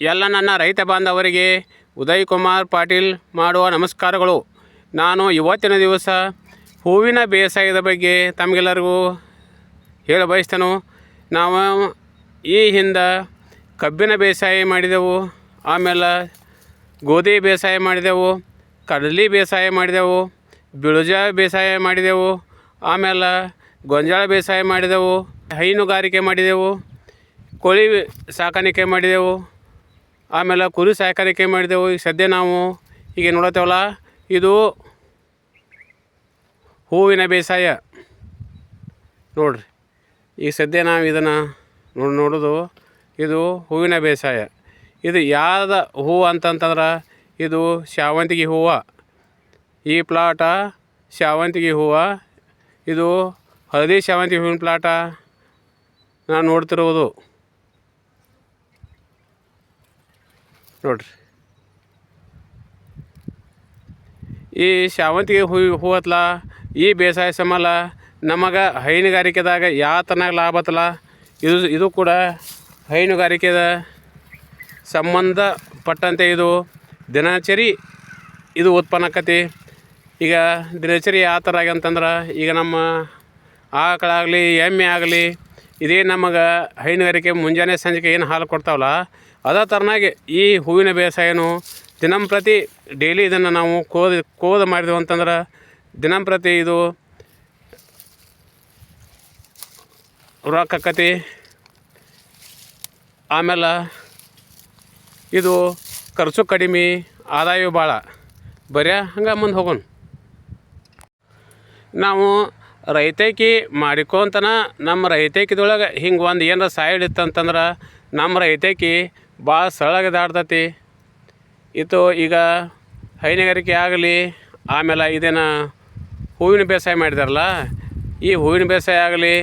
ಎಲ್ಲ ನನ್ನ ರೈತ ಬಾಂಧವರಿಗೆ ಉದಯ್ ಕುಮಾರ್ ಪಾಟೀಲ್ ಮಾಡುವ ನಮಸ್ಕಾರಗಳು. ನಾನು ಇವತ್ತಿನ ದಿವಸ ಹೂವಿನ ಬೇಸಾಯದ ಬಗ್ಗೆ ತಮಗೆಲ್ಲರಿಗೂ ಹೇಳ ಬಯಸ್ತೇನೆ ನಾವು ಈ ಹಿಂದೆ ಕಬ್ಬಿನ ಬೇಸಾಯ ಮಾಡಿದೆವು, ಆಮೇಲೆ ಗೋಧಿ ಬೇಸಾಯ ಮಾಡಿದೆವು, ಕಡಲೆ ಬೇಸಾಯ ಮಾಡಿದೆವು, ಬಿಳುಜ ಬೇಸಾಯ ಮಾಡಿದೆವು, ಆಮೇಲೆ ಗೊಂಜಾಳ ಬೇಸಾಯ ಮಾಡಿದೆವು, ಹೈನುಗಾರಿಕೆ ಮಾಡಿದೆವು, ಕೋಳಿ ಸಾಕಾಣಿಕೆ ಮಾಡಿದೆವು ಆಮೇಲೆ ಕುರಿ ಸಾಕಾಣಿಕೆ ಮಾಡಿದೆವು. ಈಗ ಸದ್ಯ ನಾವು ಈಗ ನೋಡತ್ತೇವಲ್ಲ, ಇದು ಹೂವಿನ ಬೇಸಾಯ. ನೋಡ್ರಿ, ಈಗ ಸದ್ಯ ನಾವು ಇದನ್ನು ನೋಡಿ, ನೋಡೋದು ಇದು ಹೂವಿನ ಬೇಸಾಯ. ಇದು ಯಾವ್ದು ಹೂವು ಅಂತಂತಂದ್ರೆ ಇದು ಶಾವಂತಿಗೆ ಹೂವು. ಈ ಪ್ಲಾಟ ಶಾವಂತಿಗೆ ಹೂವು. ಇದು ಹಳದಿ ಶಾವಂತಿಗೆ ಹೂವಿನ ಪ್ಲಾಟ. ನಾನು ನೋಡ್ತಿರುವುದು ನೋಡ್ರಿ. ಈ ಶಾವಂತಿಗೆ ಹೂ ಹೂವತ್ಲ? ಈ ಬೇಸಾಯ ಸಮಲ ನಮಗೆ ಹೈನುಗಾರಿಕೆದಾಗ ಯಾವ ತನಾಗ ಲಾಭ ಆತಲ್ಲ ಇದು ಇದು ಕೂಡ ಹೈನುಗಾರಿಕೆದ ಸಂಬಂಧಪಟ್ಟಂತೆ ಇದು. ದಿನಚರಿ ಇದು ಉತ್ಪನ್ನ ಆಕತಿ ಈಗ ದಿನಚರಿ ಯಾವ ಥರ ಆಗ್ಯಂತಂದ್ರೆ ಈಗ ನಮ್ಮ ಆಕಳಾಗಲಿ, ಎಮ್ಮೆ ಆಗಲಿ ಇದೇ ನಮಗೆ ಹೈನುಗಾರಿಕೆ ಮುಂಜಾನೆ ಸಂಜೆಗೆ ಏನು ಹಾಲು ಕೊಡ್ತಾವಲ್ಲ, ಅದೇ ಥರನಾಗಿ ಈ ಹೂವಿನ ಬೇಸಾಯನು ದಿನಂಪ್ರತಿ ಡೈಲಿ ಇದನ್ನು ನಾವು ಕೋದ ಕೋದ ಮಾಡಿದೆವು ಅಂತಂದ್ರೆ ದಿನಂಪ್ರತಿ ಇದು ರೊಕ್ಕತಿ ಆಮೇಲೆ ಇದು ಖರ್ಚು ಕಡಿಮೆ ಆದಾಯ ಭಾಳ ಬರೀ ಹಂಗೆ ಮುಂದೆ ಹೋಗೋಣ. ನಾವು ರೈತಕಿ ಮಾಡಿಕೊಂತನ ನಮ್ಮ ರೈತಕಿದೊಳಗೆ ಹಿಂಗೆ ಒಂದು ಏನಾರ ಸೈಡ್ ಇತ್ತಂತಂದ್ರೆ ನಮ್ಮ ರೈತಕಿ ಭಾಳ ಸರಳಾಗಿ ದಾಟ್ತತಿ ಇದು ಈಗ ಹೈನುಗಾರಿಕೆ ಆಗಲಿ, ಆಮೇಲೆ ಇದೇನು ಹೂವಿನ ಬೇಸಾಯ ಮಾಡಿದಾರಲ್ಲ, ಈ ಹೂವಿನ ಬೇಸಾಯ ಆಗಲಿ,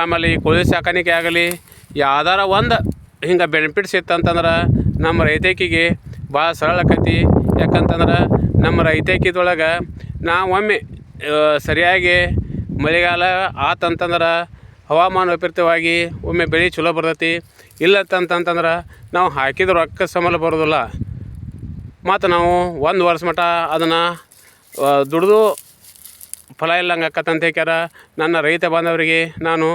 ಆಮೇಲೆ ಈ ಕೋಳಿ ಸಾಕಾಣಿಕೆ ಆಗಲಿ, ಯಾವ್ದಾರ ಒಂದು ಹಿಂಗೆ ಬೆನಿಫಿಟ್ಸ್ ಇತ್ತಂತಂದ್ರೆ ನಮ್ಮ ರೈತಕಿಗೆ ಭಾಳ ಸರಳ ಆಕೈತಿ ಯಾಕಂತಂದ್ರೆ ನಮ್ಮ ರೈತಕಿದೊಳಗೆ ನಾವು ಒಮ್ಮೆ ಸರಿಯಾಗಿ ಮಳೆಗಾಲ ಆತಂತಂದ್ರೆ ಹವಾಮಾನ ವೈಪರೀತ್ಯವಾಗಿ ಒಮ್ಮೆ ಬೆಳೆ ಚಲೋ ಬರ್ತೈತಿ. ಇಲ್ಲತ್ತಂತಂತಂದ್ರೆ ನಾವು ಹಾಕಿದ ರೊಕ್ಕ ಸಂಬಳ ಬರೋದಿಲ್ಲ. ಮತ್ತು ನಾವು ಒಂದು ವರ್ಷ ಮಟ್ಟ ಅದನ್ನು ದುಡಿದು ಫಲ ಇಲ್ಲಂಗೆ ಆಕತ್ತಂತ ಹೇಳ್ಯಾರ ನನ್ನ ರೈತ ಬಾಂಧವರಿಗೆ ನಾನು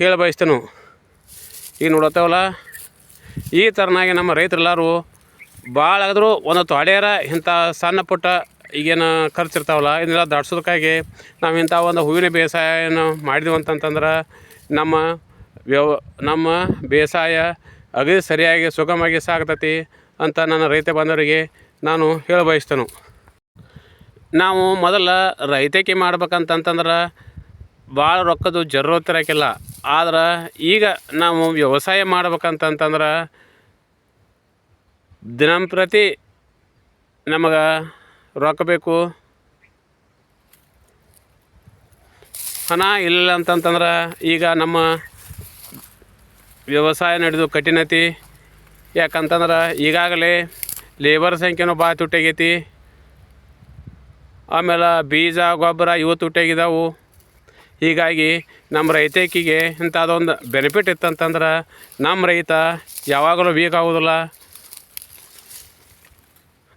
ಹೇಳ ಬಯಸ್ತೇನೆ. ಈಗ ನೋಡತ್ತವಲ್ಲ, ಈ ಥರನಾಗಿ ನಮ್ಮ ರೈತರೆಲ್ಲರೂ ಭಾಳ ಆದರೂ ಒಂದು ತೊಡೆಯರ ಇಂಥ ಸಣ್ಣ ಪುಟ್ಟ ಈಗೇನು ಖರ್ಚು ಇರ್ತಾವಲ್ಲ ಇದನ್ನೆಲ್ಲ ದಾಟ್ಸೋದಕ್ಕಾಗಿ ನಾವು ಇಂಥ ಒಂದು ಹೂವಿನ ಬೇಸಾಯನ ಮಾಡಿದೆವು ಅಂತಂತಂದ್ರೆ ನಮ್ಮ ವ್ಯವ, ನಮ್ಮ ಬೇಸಾಯ ಅಗದಿ ಸರಿಯಾಗಿ, ಸುಗಮವಾಗಿ ಸಾಗ್ತತಿ ಅಂತ ನನ್ನ ರೈತ ಬಾಂಧವರಿಗೆ ನಾನು ಹೇಳ ಬಯಸ್ತೇನೆ. ನಾವು ಮೊದಲ ರೈತಕಿ ಮಾಡ್ಬೇಕಂತಂತಂದ್ರೆ ಭಾಳ ರೊಕ್ಕದ್ದು ಜರೂರತ್ ಇರೋಕ್ಕಿಲ್ಲ ಆದ್ರೆ ಈಗ ನಾವು ವ್ಯವಸಾಯ ಮಾಡ್ಬೇಕಂತಂತಂದ್ರೆ ದಿನಂಪ್ರತಿ ನಮಗೆ ರೊಕ್ಕ ಬೇಕು ಹಣ ಇಲ್ಲ ಅಂತಂತಂದ್ರೆ ಈಗ ನಮ್ಮ ವ್ಯವಸಾಯ ನಡೆದು ಕಠಿಣತಿ. ಯಾಕಂತಂದ್ರೆ ಈಗಾಗಲೇ ಲೇಬರ್ ಸಂಖ್ಯೆನೂ ಭಾಳ ತುಟ್ಟಾಗೈತಿ. ಆಮೇಲೆ ಬೀಜ, ಗೊಬ್ಬರ ಇವು ತುಟ್ಟಾಗಿದ್ದಾವು ಹೀಗಾಗಿ ನಮ್ಮ ರೈತಕಿಗೆ ಇಂಥದ್ದೊಂದು ಬೆನಿಫಿಟ್ ಇತ್ತಂತಂದ್ರೆ ನಮ್ಮ ರೈತ ಯಾವಾಗಲೂ ವೀಕ್ ಆಗೋದಿಲ್ಲ.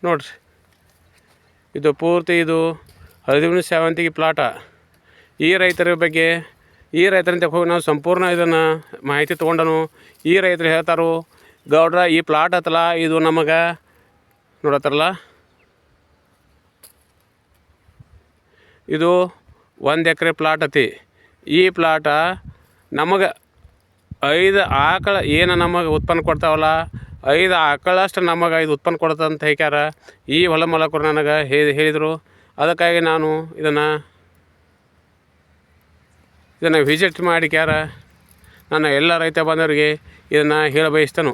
ನೋಡ್ರಿ. ಇದು ಪೂರ್ತಿ ಇದು ಹದಿಮೂರು ಸೇವಂತಿಗೆ ಪ್ಲಾಟ ಈ ರೈತರ ಬಗ್ಗೆ, ಈ ರೈತರಂತ ಹೋಗಿ ನಾವು ಸಂಪೂರ್ಣ ಇದನ್ನು ಮಾಹಿತಿ ತೊಗೊಂಡನು. ಈ ರೈತರು ಹೇಳ್ತಾರೋ, ಗೌಡ್ರ, ಈ ಪ್ಲಾಟ್ ಹತ್ತಲ್ಲ ಇದು ನಮಗೆ ನೋಡತ್ತಾರಲ್ಲ? ಇದು ಒಂದು ಎಕರೆ ಪ್ಲಾಟ್ ಐತಿ ಈ ಪ್ಲಾಟ ನಮಗೆ ಐದು ಆಕಳ ಏನು ನಮಗೆ ಉತ್ಪನ್ನ ಕೊಡ್ತಾವಲ್ಲ ಐದು ಆಕಳಷ್ಟು ನಮಗೆ ಐದು ಉತ್ಪನ್ನ ಕೊಡುತ್ತೆ ಅಂತ ಹೇಳ್ಯಾರ ಈ ಹೊಲ ಮಲಕರು ನನಗೆ ಹೇಳಿ ಹೇಳಿದರು. ಅದಕ್ಕಾಗಿ ನಾನು ಇದನ್ನು ಇದನ್ನು ವಿಸಿಟ್ ಮಾಡಿಕ್ಯಾರ. ನನ್ನ ಎಲ್ಲ ರೈತ ಬಾಂಧವರಿಗೆ ಇದನ್ನು ಹೇಳ ಬಯಸ್ತೇನೆ.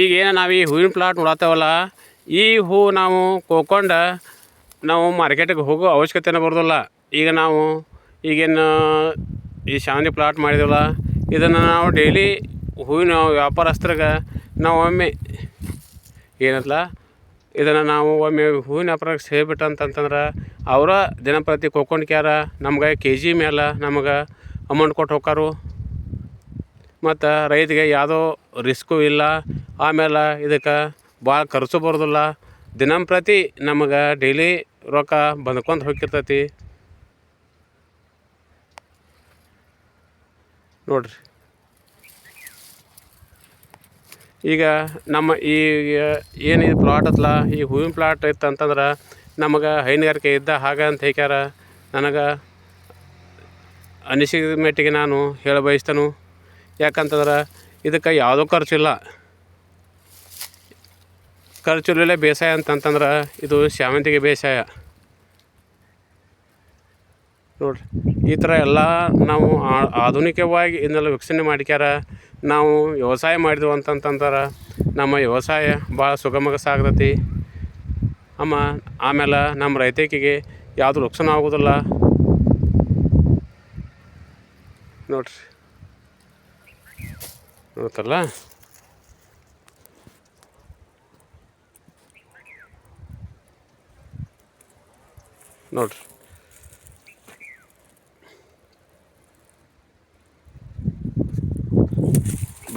ಈಗೇನು ನಾವು ಈ ಹೂವಿನ ಪ್ಲಾಟ್ ನೋಡತ್ತೇವಲ್ಲ, ಈ ಹೂ ನಾವು ಕೋಕೊಂಡು ನಾವು ಮಾರ್ಕೆಟಿಗೆ ಹೋಗೋ ಅವಶ್ಯಕತೆನೇ ಬರೋದಿಲ್ಲ. ಈಗ ನಾವು ಈಗೇನು ಈ ಶಾವಂತಿ ಪ್ಲಾಟ್ ಮಾಡಿದೆವಲ್ಲ, ಇದನ್ನು ನಾವು ಡೈಲಿ ಹೂವಿನ ವ್ಯಾಪಾರಸ್ಥರಿಗೆ ನಾವು ಒಮ್ಮೆ ಏನಂತಲ್ಲ, ಇದನ್ನು ನಾವು ಒಮ್ಮೆ ಹೂವಿನ ವ್ಯಾಪಾರಕ್ಕೆ ಸೇರಿಬಿಟ್ಟು ಅಂತಂತಂದ್ರೆ ಅವರ ದಿನಪ್ರತಿ ಕೊಕ್ಕೊಂಡ್ಕ್ಯಾರ, ನಮ್ಗೆ ಕೆ ಜಿ ಮೇಲೆ ನಮಗೆ ಅಮೌಂಟ್ ಕೊಟ್ಟು ಹೋಗಾರು ಮತ್ತು ರೈತಿಗೆ ಯಾವುದೋ ರಿಸ್ಕು ಇಲ್ಲ, ಆಮೇಲೆ ಇದಕ್ಕೆ ಭಾಳ ಖರ್ಚು ಬರೋದಿಲ್ಲ. ದಿನಂಪ್ರತಿ ನಮಗೆ ಡೈಲಿ ರೊಕ್ಕ ಬಂದ್ಕೊಂಡು ಹೋಗಿರ್ತೈತಿ ನೋಡ್ರಿ. ಈಗ ನಮ್ಮ ಈ ಏನು ಇದು ಪ್ಲಾಟ್ ಅತ್ಲ? ಈ ಹೂವಿನ ಪ್ಲಾಟ್ ಇತ್ತು ಅಂತಂದ್ರೆ ನಮಗೆ ಹೈನುಗಾರಿಕೆ ಇದ್ದ ಹಾಗೆ ಅಂತ ಹೇಳ್ಯಾರ ನನಗೆ ಅನಿಸಿದ ಮಟ್ಟಿಗೆ ನಾನು ಹೇಳ ಬಯಸ್ತೇನೆ. ಯಾಕಂತಂದ್ರೆ ಇದಕ್ಕೆ ಯಾವುದೋ ಖರ್ಚಿಲ್ಲ ಖರ್ಚಿಲ್ಲೇ ಬೇಸಾಯ ಅಂತಂತಂದ್ರೆ ಇದು ಶಾವಂತಿಗೆ ಬೇಸಾಯ. ನೋಡ್ರಿ. ಈ ಥರ ಎಲ್ಲ ನಾವು ಆಧುನಿಕವಾಗಿ ಇದನ್ನೆಲ್ಲ ವಿಕಸನೆ ಮಾಡಿಕ್ಯಾರ. ನಾವು ವ್ಯವಸಾಯ ಮಾಡಿದೆವು ಅಂತಂತಂದ್ರೆ. ನಮ್ಮ ವ್ಯವಸಾಯ ಭಾಳ ಸುಗಮಗ ಸಾಗತಿ ಅಮ್ಮ ಆಮೇಲೆ ನಮ್ಮ ರೈತಕಿಗೆ ಯಾವುದು ನುಕ್ಸಾನ ಆಗೋದಿಲ್ಲ. ನೋಡ್ರಿ. ನೋಡ್ತಲ್ಲ? ನೋಡ್ರಿ.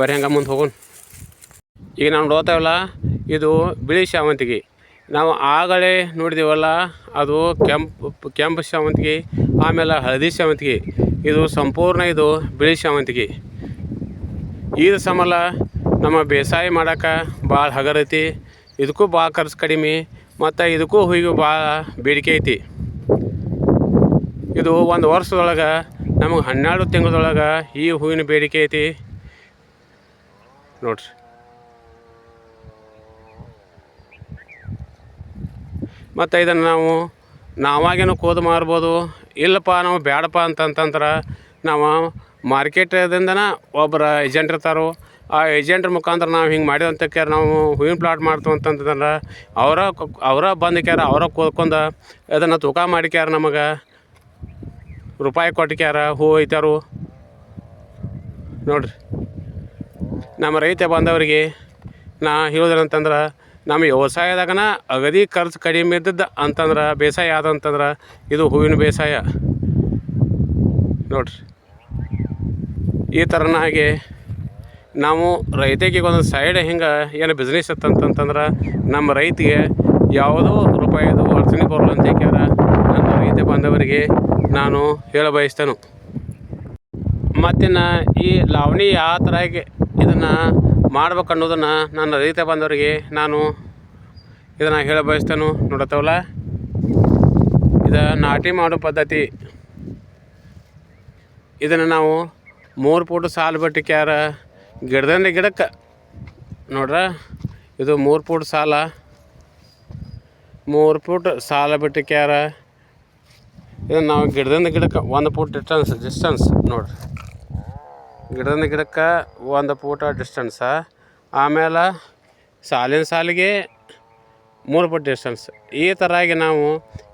ಬರ್ರಿ ಹಂಗೆ ಮುಂದೆ ಹೋಗೋಣ. ಈಗ ನಾವು ನೋಡ್ತಾವಲ್ಲ, ಇದು ಬಿಳಿ ಶಾವಂತಿಗೆ ನಾವು ಆಗಲೇ ನೋಡಿದೀವಲ್ಲ, ಅದು ಕೆಂಪು ಕೆಂಪು ಶಾವಂತಿಗೆ ಆಮೇಲೆ ಹಳದಿ ಶಾವಂತಿಗೆ ಇದು ಸಂಪೂರ್ಣ ಇದು ಬಿಳಿ ಶಾವಂತಿಗೆ ಇದು ಸಮಲ ನಮ್ಮ ಬೇಸಾಯ ಮಾಡೋಕೆ ಭಾಳ ಹಗರೈತಿ ಇದಕ್ಕೂ ಭಾಳ ಖರ್ಚು ಕಡಿಮೆ, ಮತ್ತು ಇದಕ್ಕೂ ಹೂವಿಗೂ ಭಾಳ ಬೇಡಿಕೆ ಐತಿ. ಇದು ಒಂದು ವರ್ಷದೊಳಗೆ, ನಮಗೆ ಹನ್ನೆರಡು ತಿಂಗಳದೊಳಗೆ ಈ ಹೂವಿನ ಬೇಡಿಕೆ ಐತಿ. ನೋಡ್ರಿ. ಮತ್ತು ಇದನ್ನು ನಾವು, ನಾವಾಗೇನು ಕೋದು ಮಾರ್ಬೋದು? ಇಲ್ಲಪ್ಪ, ನಾವು ಬೇಡಪ್ಪ ಅಂತಂತಂದ್ರೆ ನಾವು ಮಾರ್ಕೆಟದಿಂದನೇ ಒಬ್ಬರ ಏಜೆಂಟ್ ಇರ್ತಾರೋ. ಆ ಏಜೆಂಟ್ ಮುಖಾಂತರ ನಾವು ಹಿಂಗೆ ಮಾಡಿದಂತ ಕ್ಯಾರ ನಾವು ಹೂವಿನ ಪ್ಲಾಟ್ ಮಾಡ್ತೀವಿ ಅಂತಂತಂದ್ರೆ ಅವರ ಅವರ ಬಂದು ಕ್ಯಾರ ಅವರ ಕೋದ್ಕೊಂಡು ಅದನ್ನು ತೂಕ ಮಾಡಿಕ್ಯಾರ ನಮಗೆ. ರೂಪಾಯಿ ಕೊಟ್ಟಿಕ್ಯಾರ ಹೂ ಐತಾರು. ನೋಡ್ರಿ. ನಮ್ಮ ರೈತ ಬಾಂಧವರಿಗೆ ನಾ ಹೇಳೋದೇನಂತಂದ್ರೆ ನಮ್ಮ ವ್ಯವಸಾಯದಾಗನ ಅಗದಿ ಖರ್ಚು ಕಡಿಮೆ ಇದ್ದದ್ದು ಅಂತಂದ್ರೆ, ಬೇಸಾಯ ಯಾವ್ದಂತಂದ್ರೆ ಇದು ಹೂವಿನ ಬೇಸಾಯ. ನೋಡ್ರಿ. ಈ ಥರನಾಗಿ ನಾವು ರೈತರಿಗೆ ಒಂದು ಸೈಡ್ ಹಿಂಗೆ ಏನು ಬಿಸ್ನೆಸ್ ಇತ್ತಂತಂತಂದ್ರೆ ನಮ್ಮ ರೈತಿಗೆ ಯಾವುದೋ ರೂಪಾಯಿದು ಅಡಚಣೆ ಬರಲ್ಲ ಅಂತ ಹೇಳ ನನ್ನ ರೈತ ಬಾಂಧವರಿಗೆ ನಾನು ಹೇಳ ಬಯಸ್ತೇನೆ ಮತ್ತಿನ್ನು ಈ ಲಾವಣಿ ಯಾವ ಥರ ಇದನ್ನು ಮಾಡ್ಬೇಕು ಅನ್ನೋದನ್ನು ನನ್ನ ರೈತ ಬಂದವರಿಗೆ ನಾನು ಇದನ್ನು ಹೇಳ ಬಯಸ್ತೇನೆ ನೋಡತ್ತವಲ್ಲ? ಇದು ನಾಟಿ ಮಾಡೋ ಪದ್ಧತಿ. ಇದನ್ನು ನಾವು ಮೂರು ಫೂಟ್ ಸಾಲು ಬಿಟ್ಟು ಕ್ಯಾರ ಗಿಡದಿಂದ ಗಿಡಕ್ಕೆ. ನೋಡ್ರ? ಇದು ಮೂರು ಫೂಟ್ ಸಾಲ. ಮೂರು ಫೂಟ್ ಸಾಲ ಬಿಟ್ಟು ಕ್ಯಾರ. ಇದನ್ನು ನಾವು ಗಿಡದಿಂದ ಗಿಡಕ್ಕೆ, ಒಂದು ಫೂಟ್ ಡಿಸ್ಟನ್ಸ್ ಡಿಸ್ಟನ್ಸ್ ನೋಡ್ರಿ. ಗಿಡದಿಂದ ಗಿಡಕ್ಕೆ ಒಂದು ಪೂಟ ಡಿಸ್ಟೆನ್ಸ ಆಮೇಲೆ ಸಾಲಿನ ಸಾಲಿಗೆ ಮೂರು ಫುಟ್ ಡಿಸ್ಟೆನ್ಸ್ ಈ ಥರ ಆಗಿ ನಾವು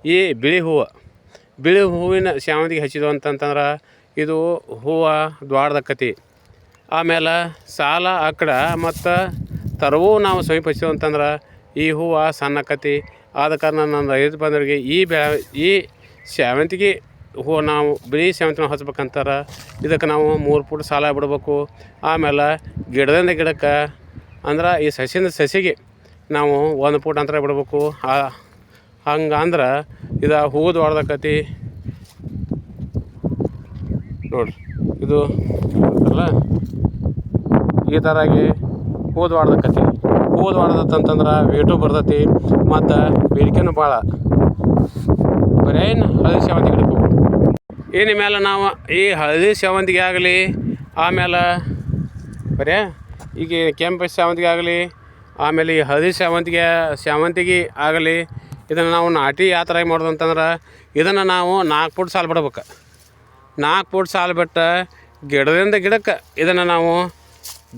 ಈ ಬಿಳಿ ಹೂವು, ಬಿಳಿ ಹೂವಿನ ಸೇವಂತಿಗೆ ಹಚ್ಚಿದ್ವು ಅಂತಂತಂದ್ರೆ ಇದು ಹೂವು ದ್ವಾಡ್ದಕ್ಕತಿ ಆಮೇಲೆ ಸಾಲ ಆಕಡೆ ಮತ್ತು ತರವೂ ನಾವು ಸಮೀಪ ಹಚ್ಚಿದ್ವು ಅಂತಂದ್ರೆ ಈ ಹೂವು ಸಣ್ಣಕ್ಕತಿ ಆದ ಕಾರಣ ನನ್ನ ರೈತ ಬಂದವರಿಗೆ ಈ ಬ್ಯಾ, ಈ ಸೇವಂತಿಗೆ ಹೂವು ನಾವು ಬರೀ ಸೇವಂತಿನ ಹಚ್ಬೇಕಂತಾರೆ. ಇದಕ್ಕೆ ನಾವು ಮೂರು ಫೂಟ್ ಸಾಲ ಬಿಡ್ಬೇಕು. ಆಮೇಲೆ ಗಿಡದಿಂದ ಗಿಡಕ್ಕೆ ಅಂದ್ರೆ ಈ ಸಸಿಯಿಂದ ಸಸಿಗೆ ನಾವು ಒಂದು ಫೂಟ್ ಅಂತರ ಬಿಡ್ಬೇಕು. ಹಂಗೆ ಅಂದ್ರೆ ಇದು ಹೂವು ಹೊಡೆದಕ್ಕತಿ ನೋಡ್ರಿ, ಇದು ಅಲ್ಲ? ಈ ಥರಾಗಿ ಹೂದು ಹೊಡೆದಕ್ಕತಿ ಹೂದು ಹೊಡೆದತ್ತಂತಂದ್ರೆ ವೇಟು ಬರ್ತೈತಿ. ಮತ್ತು ಬೇಡಿಕೆನೂ ಭಾಳ ಬರೇನು ಹಳದಿ ಸೇವಂತಿ ಗಿಡಕ್ಕೆ ಇನ್ನು ಮೇಲೆ ನಾವು? ಈ ಹಳದಿ ಸೇವಂತಿಗೆ ಆಗಲಿ, ಆಮೇಲೆ ಬರೇ, ಈಗ ಕೆಂಪು ಸೇವಂತಿಗೆ ಆಗಲಿ, ಆಮೇಲೆ ಈ ಹಳದಿ ಸೇವಂತಿಗೆ ಸೇವಂತಿಗೆ ಆಗಲಿ, ಇದನ್ನು ನಾವು ನಾಟಿ ಯಾವ ಥರ ಮಾಡೋದು ಅಂತಂದ್ರೆ, ಇದನ್ನು ನಾವು ನಾಲ್ಕು ಫುಟ್ ಸಾಲು ಬಿಡ್ಬೇಕು. ನಾಲ್ಕು ಫುಟ್ ಸಾಲು ಬಿಟ್ಟು ಗಿಡದಿಂದ ಗಿಡಕ್ಕೆ ಇದನ್ನು ನಾವು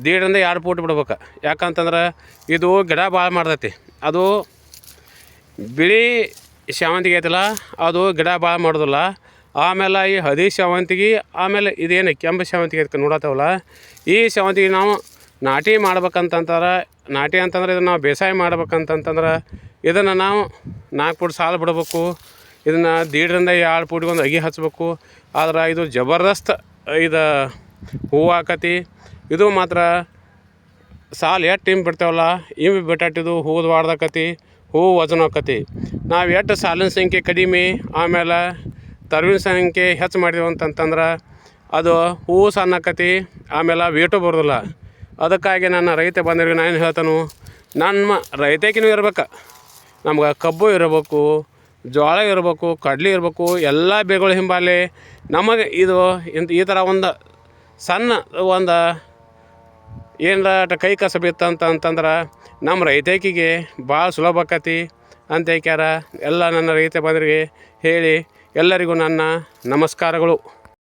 ದೀಡರಿಂದ ಎರಡು ಫೂಟ್ ಬಿಡ್ಬೇಕು. ಯಾಕಂತಂದ್ರೆ ಇದು ಗಿಡ ಭಾಳ ಮಾಡ್ತೈತಿ. ಅದು ಬಿಳಿ ಸೇವಂತಿಗೆ ಐತಲ್ಲ, ಅದು ಗಿಡ ಭಾಳ ಮಾಡೋದಿಲ್ಲ. ಆಮೇಲೆ ಈ ಹದಿ ಸೇವಂತಿಗೆ ಆಮೇಲೆ ಇದೇನು ಕೆಂಪು ಸೇವಂತಿಗೆ ಅದಕ್ಕೆ ನೋಡತ್ತವಲ್ಲ, ಈ ಸೇವಂತಿಗೆ ನಾವು ನಾಟಿ ಮಾಡ್ಬೇಕಂತಂತಾರೆ ನಾಟಿ ಅಂತಂದ್ರೆ ಇದನ್ನು ನಾವು ಬೇಸಾಯ ಮಾಡ್ಬೇಕಂತಂತಂದ್ರೆ ಇದನ್ನು ನಾವು ನಾಲ್ಕು ಫುಟ್ ಸಾಲು ಬಿಡಬೇಕು, ಇದನ್ನು ದೀಡರಿಂದ ಎರಡು ಫುಟ್ಗೆ ಒಂದು ಅಗಿ ಹಚ್ಚಬೇಕು ಆದ್ರೆ ಇದು ಜಬರ್ದಸ್ತ್ ಇದು ಹೂವು ಹಾಕತಿ ಇದು ಮಾತ್ರ ಸಾಲು ಎಷ್ಟು ಟೀಮ್ ಬಿಡ್ತೇವಲ್ಲ ಇಂಬ್ ಬಿಟ್ಟಾಟಿದು ಹೂದು ವಾಡ್ದಾಕತಿ ಹೂವು ವಜನ ಆಕತಿ. ನಾವು ಎಷ್ಟು ಸಾಲಿನ ಸಂಖ್ಯೆ ಕಡಿಮೆ, ಆಮೇಲೆ ತರುವಿನ ಸಂಖ್ಯೆ ಹೆಚ್ಚು ಮಾಡಿದೆವು ಅಂತಂತಂದ್ರೆ ಅದು ಹೂವು ಸಣ್ಣಕತಿ ಆಮೇಲೆ ವೇಟು ಬರೋದಿಲ್ಲ. ಅದಕ್ಕಾಗಿ ನನ್ನ ರೈತ ಬಂದಿರೋ ನಾನು ಹೇಳ್ತಾನು, ನಮ್ಮ ರೈತಕಿನೂ ಇರ್ಬೇಕು, ನಮ್ಗೆ ಕಬ್ಬು ಇರಬೇಕು ಜೋಳ ಇರಬೇಕು, ಕಡ್ಲೆ ಇರಬೇಕು, ಎಲ್ಲ ಬೆಳೆಗಳು ಹಿಂಬಾಲೆ ನಮಗೆ ಇದು ಇಂಥ ಈ ಥರ ಒಂದು ಸಣ್ಣ ಒಂದು ಏನರ ಕೈ ಕಸ ಇತ್ತು ಅಂತ ಅಂತಂದ್ರೆ ನಮ್ಮ ರೈತಕಿಗೆ ಭಾಳ ಸುಲಭ ಆಕತಿ ಅಂತ ಹೇಳ್ಯಾರ ಎಲ್ಲ ನನ್ನ ರೈತ ಬಂದ್ರಿಗೆ ಹೇಳಿ ಎಲ್ಲರಿಗೂ ನನ್ನ ನಮಸ್ಕಾರಗಳು.